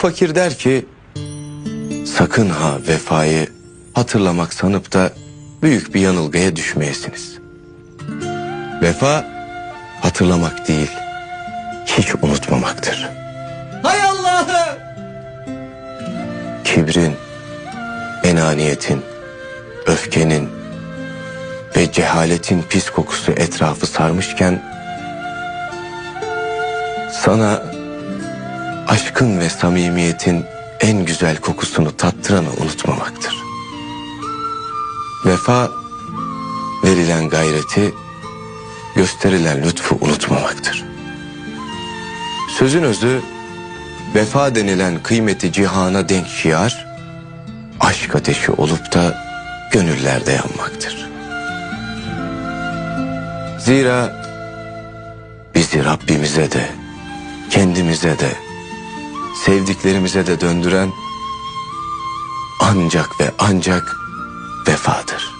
fakir der ki sakın ha vefayı hatırlamak sanıp da büyük bir yanılgıya düşmeyesiniz. Vefa hatırlamak değil, hiç unutmamaktır. Hay Allah'ım! Kibrin, enaniyetin, öfkenin ve cehaletin pis kokusu etrafı sarmışken sana aşkın ve samimiyetin en güzel kokusunu tattıranı unutmamaktır. Vefa verilen gayreti, gösterilen lütfu unutmamaktır. Sözün özü vefa denilen kıymeti cihana denk şiar, aşk ateşi olup da gönüllerde yanmaktır. Zira bizi Rabbimize de, kendimize de, sevdiklerimize de döndüren ancak ve ancak vefadır.